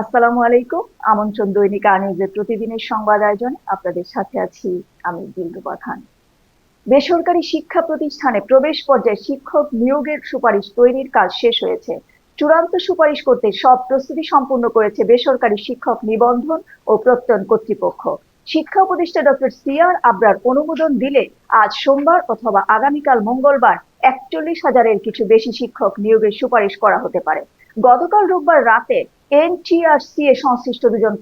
আসসালামু আলাইকুম। আমন্ত্রণ দৈনিক আনিজের প্রতিদিনের সংবাদ আয়োজনে। আপনাদের সাথে আছি আমি দিলরুবা খান। বেসরকারি শিক্ষা প্রতিষ্ঠানে প্রবেশ পর্যায়ে শিক্ষক নিয়োগের সুপারিশ তৈরির কাজ শেষ হয়েছে। চূড়ান্ত সুপারিশ করতে সব প্রস্তুতি সম্পূর্ণ করেছে বেসরকারি শিক্ষক নিবন্ধন ও প্রত্যয়ন কর্তৃপক্ষ। শিক্ষা উপদেষ্টা ডক্টর সিআর আবরার অনুমোদন দিলে আজ সোমবার অথবা আগামীকাল মঙ্গলবার একচল্লিশ হাজারের কিছু বেশি শিক্ষক নিয়োগের সুপারিশ করা হতে পারে। গতকাল রোববার রাতে এনটিআরসি এ সংশ্লিষ্ট দুজন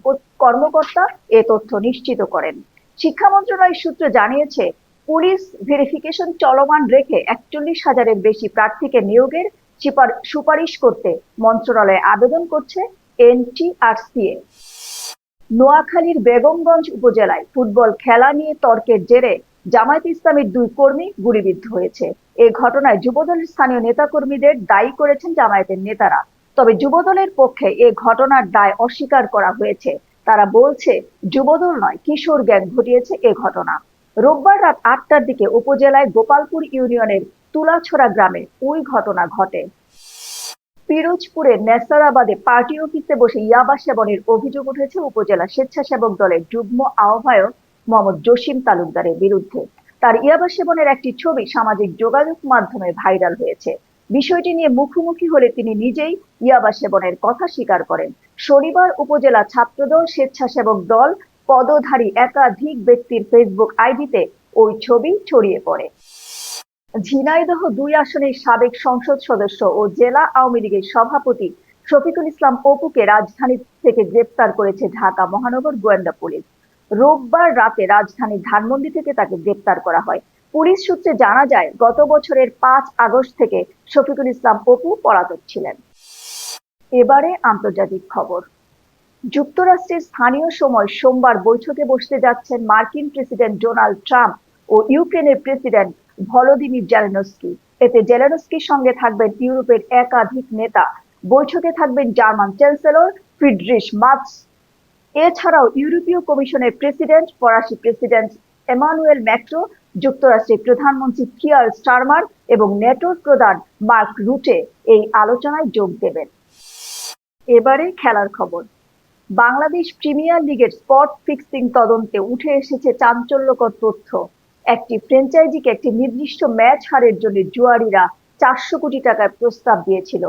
কর্মকর্তা এ তথ্য নিশ্চিত করেন। শিক্ষা মন্ত্রণালয় সূত্র জানিয়েছে, পুলিশ ভেরিফিকেশন চলমান রেখে একচল্লিশ হাজারের বেশি প্রার্থীকে নিয়োগের সুপারিশ করতে মন্ত্রণালয়ে আবেদন করছে এনটিআরসিএ নোয়াখালীর বেগমগঞ্জ উপজেলায় ফুটবল খেলা নিয়ে তর্কের জেরে জামায়াত ইসলামের দুই কর্মী গুলিবিদ্ধ হয়েছে। এ ঘটনায় যুবদলের স্থানীয় নেতাকর্মীদের দায়ী করেছেন জামায়াতের নেতারা। তবে যুবদলের পক্ষে এ ঘটনার দায় অস্বীকার করা হয়েছে। তারা বলছে, যুবদল নয়, কিশোর গ্যাং ঘটিয়েছে এ ঘটনা। রোববার রাত আটটার দিকে উপজেলায় গোপালপুর ইউনিয়নের তুলাছড়া গ্রামে ওই ঘটনা ঘটে। পিরোজপুরের নেসারাবাদে পার্টি অফিসে বসে ইয়াবা সেবনের অভিযোগ উঠেছে উপজেলা স্বেচ্ছাসেবক দলের যুগ্ম আহ্বায়ক মোহাম্মদ জসিম তালুকদারের বিরুদ্ধে। তার ইয়াবা সেবনের একটি ছবি সামাজিক যোগাযোগ মাধ্যমে ভাইরাল হয়েছে। বিষয়টি নিয়ে মুখোমুখি হলে তিনি নিজেই ইয়াবা সেবনের কথা স্বীকার করেন। শনিবার উপজেলা ছাত্রদল স্বেচ্ছাসেবক দল পদধারী একাধিক ব্যক্তির ফেসবুক আইডিতে ওই ছবি ছড়িয়ে পড়ে। ঝিনাইদহ দুই আসনের সাবেক সংসদ সদস্য ও জেলা আওয়ামী লীগের সভাপতি শফিকুল ইসলাম অপুকে রাজধানী থেকে গ্রেপ্তার করেছে ঢাকা মহানগর গোয়েন্দা পুলিশ। রোববার রাতে রাজধানীর ধানমন্ডি থেকে তাকে গ্রেপ্তার করা হয়। পুলিশ সূত্রে জানা যায়, গত বছরের পাঁচ আগস্ট থেকে শফিকুল ইসলাম অপু পলাতক ছিলেন। এবারে আন্তর্জাতিক খবর। যুক্তরাষ্ট্রের স্থানীয় সময় সোমবার বৈঠকে বসতে যাচ্ছেন মার্কিন প্রেসিডেন্ট ডোনাল্ড ট্রাম্প ও ইউক্রেনের প্রেসিডেন্ট ভলোদিমির জেলেনস্কি। এতে জেলেনস্কির সঙ্গে থাকবেন ইউরোপের একাধিক নেতা। বৈঠকে থাকবেন জার্মান চ্যান্সেলর ফ্রিডরিশ মার্কস। এছাড়াও ইউরোপীয় কমিশনের প্রেসিডেন্ট, ফরাসি প্রেসিডেন্ট এমানুয়েল ম্যাক্রো যুক্তরাষ্ট্রের প্রধানমন্ত্রী কিয়ার স্টারমার এবং নেটোর প্রধান মার্ক রুটে এই আলোচনায় যোগ দেবেন। এবারে খেলার খবর। বাংলাদেশ প্রিমিয়ার লিগের স্পট ফিক্সিং তদন্তে উঠে এসেছে চাঞ্চল্যকর তথ্য। একটি ফ্র্যাঞ্চাইজিকে একটি নির্দিষ্ট ম্যাচ হারের জন্য জুয়ারিরা চারশো কোটি টাকার প্রস্তাব দিয়েছিল।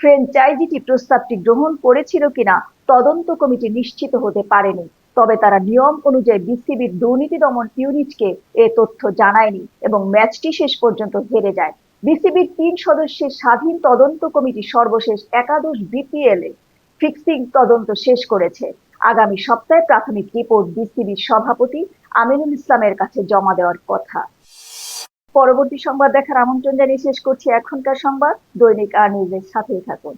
ফ্র্যাঞ্চাইজিটি প্রস্তাবটি গ্রহণ করেছিল কিনা তদন্ত কমিটি নিশ্চিত হতে পারেনি। তবে তারা নিয়ম অনুযায়ী বিসিবির দুর্নীতি দমন ইউনিটকে এ তথ্য জানায়নি এবং ম্যাচটি শেষ পর্যন্ত হেরে যায়। বিসিবির তিন সদস্যের স্বাধীন তদন্ত কমিটি সর্বশেষ একাদশ বিপিএল এ ফিক্সিং তদন্ত শেষ করেছে। আগামী সপ্তাহে প্রাথমিক রিপোর্ট বিসিবির সভাপতি আমিনুল ইসলামের কাছে জমা দেওয়ার কথা। পরবর্তী সংবাদ দেখার আমন্ত্রণ জানিয়ে শেষ করছি এখনকার সংবাদ। দৈনিক আর নিউজের সাথেই থাকুন।